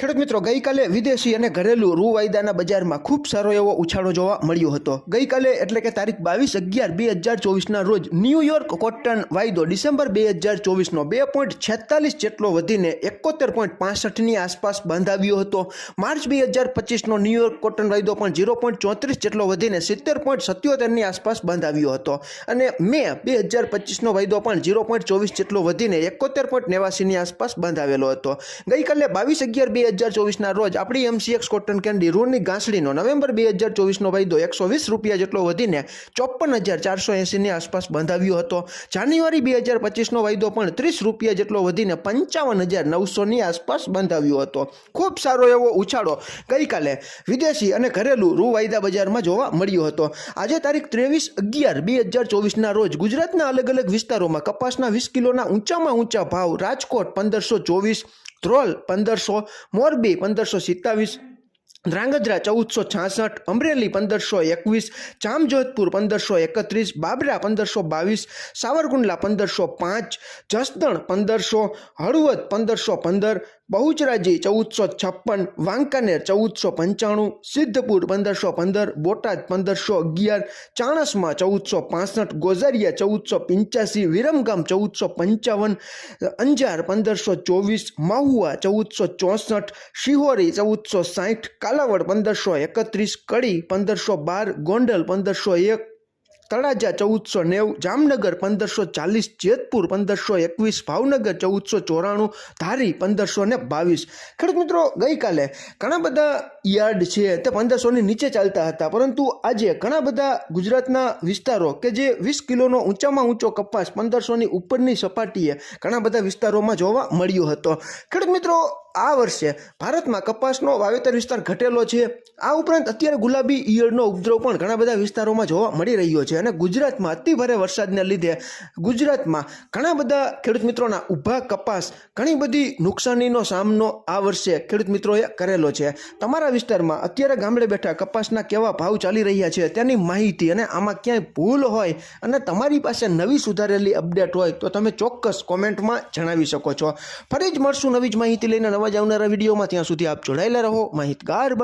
ખેડૂત મિત્રો, ગઈકાલે વિદેશી અને ઘરેલુ રૂ વાયદાના બજારમાં ખૂબ સારો એવો ઉછાળો જોવા મળ્યો હતો. ગઈકાલે એટલે કે તારીખ બાવીસ અગિયાર બે હજાર ચોવીસના રોજ ન્યૂયોર્ક કોટન વાયદો ડિસેમ્બર બે હજાર ચોવીસનો બે પોઈન્ટ છેતાલીસ જેટલો વધીને એકોતેર પોઈન્ટ પાસઠની આસપાસ બંધાવ્યો હતો. માર્ચ બે હજાર પચીસનો ન્યૂયોર્ક કોટન વાયદો પણ ઝીરો પોઈન્ટ ચોત્રીસ જેટલો વધીને સિત્તેર પોઈન્ટ સત્યોતેરની આસપાસ બંધાવ્યો હતો. અને મે બે હજાર પચીસનો વાયદો પણ ઝીરો પોઈન્ટ ચોવીસ જેટલો વધીને એકોતેર પોઈન્ટ નેવાસીની આસપાસ બંધાવેલો હતો. ગઈકાલે બાવીસ અગિયાર બે હજાર ચોવીસના રોજ આપણી એમસીએક્સ કોટન કેન્ડી રૂની ઘાસડીનો નવેમ્બર બે હજાર ચોવીસનો વાયદો એકસો વીસ રૂપિયા જેટલો વધીને ચોપન હજાર ચારસો એંસીની આસપાસ બંધાવ્યો હતો. જાન્યુઆરી બે હજાર પચીસનો વાયદો પણ ત્રીસ રૂપિયા જેટલો વધીને પંચાવન હજાર નવસોની આસપાસ બંધાવ્યો હતો. ખૂબ સારો એવો ઉછાળો ગઈકાલે વિદેશી અને ઘરેલું રૂ વાયદા બજારમાં જોવા મળ્યો હતો. આજે તારીખ ત્રેવીસ અગિયાર બે હજાર ચોવીસના રોજ ગુજરાતના અલગ અલગ વિસ્તારોમાં કપાસના વીસ કિલોના ઊંચામાં ઊંચા ભાવ રાજકોટ પંદરસો ચોવીસ ધ્રોલ પંદરસો, મોરબી પંદરસો સિત્તાવીસ, ધ્રાંગધ્રા ચૌદસો છાસઠ, અમરેલી પંદરસો એકવીસ, જામજોધપુર પંદરસો એકત્રીસ, બાબરા પંદરસો બાવીસ, સાવરકુંડલા પંદરસો પાંચ, જસદણ પંદરસો, હળવદ પંદરસો પંદર બહુચરાજી ચૌદસો છપ્પન, વાંકાનેર ચૌદસો પંચાણું, સિદ્ધપુર પંદરસો પંદર, બોટાદ પંદરસો અગિયાર, ચાણસમાં ચૌદસો પાસઠ, ગોઝારિયા ચૌદસો પંચ્યાસી, વિરમગામ ચૌદસો પંચાવન, અંજાર પંદરસો ચોવીસ, મહુવા ચૌદસો ચોસઠ, શિહોરી ચૌદસો સાઠ, કાલાવડ પંદરસો એકત્રીસ, કડી પંદરસો બાર, ગોંડલ પંદરસો એક તળાજા ચૌદસો નેવું, જામનગર પંદરસો ચાલીસ, જેતપુર પંદરસો એકવીસ, ભાવનગર ચૌદસો ચોરાણું, ધારી પંદરસો ને બાવીસ. ખેડૂત મિત્રો, ગઈકાલે ઘણા બધા યાર્ડ છે તે પંદરસોની નીચે ચાલતા હતા, પરંતુ આજે ઘણા બધા ગુજરાતના વિસ્તારો કે જે વીસ કિલોનો ઊંચામાં ઊંચો કપાસ પંદરસોની ઉપરની સપાટીએ ઘણા બધા વિસ્તારોમાં જોવા મળ્યો હતો. ખેડૂત મિત્રો આ વર્ષે ભારતમાં કપાસનો વાવેતર વિસ્તાર ઘટેલો છે. આ ઉપરાંત અત્યારે ગુલાબી ઈયળનો ઉપદ્રવ પણ ઘણા બધા વિસ્તારોમાં જોવા મળી રહ્યો છે અને ગુજરાતમાં અતિભારે વરસાદને લીધે ગુજરાતમાં ઘણા બધા ખેડૂત મિત્રોના ઊભા કપાસ ઘણી બધી નુકસાનીનો સામનો આ વર્ષે ખેડૂત મિત્રોએ કરેલો છે. તમારા વિસ્તારમાં અત્યારે ગામડે બેઠા કપાસના કેવા ભાવ ચાલી રહ્યા છે તેની માહિતી અને આમાં ક્યાંય ભૂલ હોય અને તમારી પાસે નવી સુધારેલી અપડેટ હોય તો તમે ચોક્કસ કોમેન્ટમાં જણાવી શકો છો. ફરી જ મળશું નવી જ માહિતી લઈને નવા જ આવનારા વિડીયોમાં ત્યાં સુધી આપ જોડાયેલા રહો. માહિતગાર બનો.